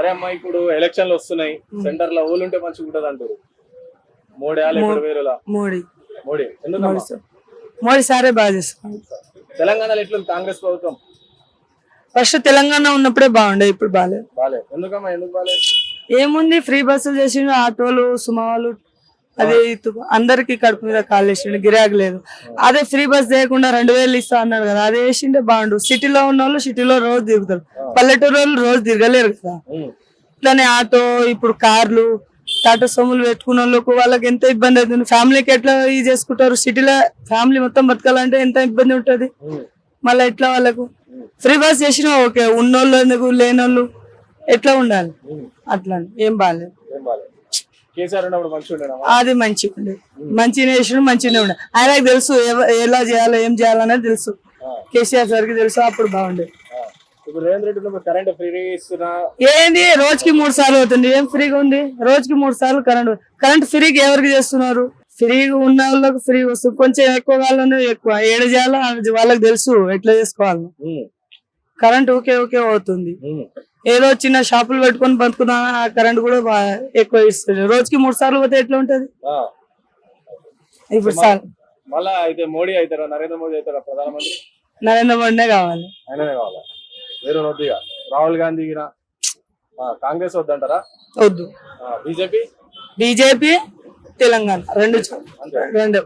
సరే అమ్మా ఇప్పుడు ఎలక్షన్లు వస్తున్నాయి. సెంటర్లో ఉంటే మంచిగా ఉంటది అంటారు. మోడీ లేకపోతే వేరేలా మోడీ. మోడీ. ఎందుకమ్మా? మోడీ సారే. బాగా చేస్తున్నారు తెలంగాణలో ఎట్లుంది కాంగ్రెస్ ప్రభుత్వం? ఫస్ట్ తెలంగాణ ఉన్నప్పుడే బాగుండే ఇప్పుడు బాగాలేదు బాలే ఎందుకమ్మా? ఎందుకు బాలే ఏముంది? ఫ్రీ బస్సులు చేసిండు ఆటోలు సుమాలు అది అందరికి కడుపు మీద కాలు వేసిండు గిరాకీ లేదు. అదే ఫ్రీ బస్ చేయకుండా రెండు వేలు ఇస్తా అన్నాడు కదా అదే వేసిండే బాగుండు. సిటీలో ఉన్న వాళ్ళు సిటీలో రోజు తిరుగుతారు పల్లెటూరు వాళ్ళు రోజు తిరగలేరు కదా. ఇట్లానే ఆటో ఇప్పుడు కార్లు టాటా సొమ్ములు పెట్టుకున్న వాళ్ళకు వాళ్ళకి ఎంత ఇబ్బంది అవుతుంది. ఫ్యామిలీకి ఎట్లా ఇది చేసుకుంటారు? సిటీలో ఫ్యామిలీ మొత్తం బతకాలంటే ఎంత ఇబ్బంది ఉంటది? మళ్ళీ ఎట్లా వాళ్ళకు? ఫ్రీ బస్ చేసినా ఓకే ఉన్నోళ్ళు ఎందుకు లేనోళ్ళు ఎట్లా ఉండాలి? అట్లా ఏం బాగాలేదు అది మంచిగా ఉండే మంచిగా చేసిన మంచిగానే ఉండే. ఆయనకు తెలుసు ఎలా చేయాలో ఏం చేయాలనేది తెలుసు. కేసీఆర్ సార్కి తెలుసు అప్పుడు బాగుండే. ఆ, ఇప్పుడు రేవంత్ రెడ్డి ఉన్నప్పుడు కరెంట్ ఫ్రీ ఇస్తున్నా. ఏంది? రోజుకి మూడు సార్లు అవుతుంది. ఏం ఫ్రీగా ఉంది? రోజుకి మూడు సార్లు కరెంట్ కరెంట్ ఫ్రీగా ఎవరికి చేస్తున్నారు? ఫ్రీగా ఉన్న వాళ్ళకి ఫ్రీ వస్తుంది. కొంచెం ఎక్కువ కావాలనే ఎక్కువ. ఏడు చేయాలో వాళ్ళకి తెలుసు ఎట్లా చేసుకోవాలి కరెంట్ ఓకే ఓకే అవుతుంది. ఏదో చిన్న షాపులు పెట్టుకొని బతుకున్నా ఆ కరెంట్ కూడా ఎక్కువ ఇస్తుంది రోజుకి మూడు సార్లు పోతే ఎట్లా ఉంటది. ఇప్పుడు సార్ మళ్ళా అయితే మోడీ అవుతారా? నరేంద్ర మోడీ అవుతారా? ప్రధానమంత్రి? నరేంద్ర మోడీనే కావాలి. కావాలా? వేరే వద్దుగా రాహుల్ గాంధీ గిన ఆ, కాంగ్రెస్ వద్దంటారా? వద్దు. బీజేపీ? బీజేపీ తెలంగాణ. రెండు చూ- రెండు.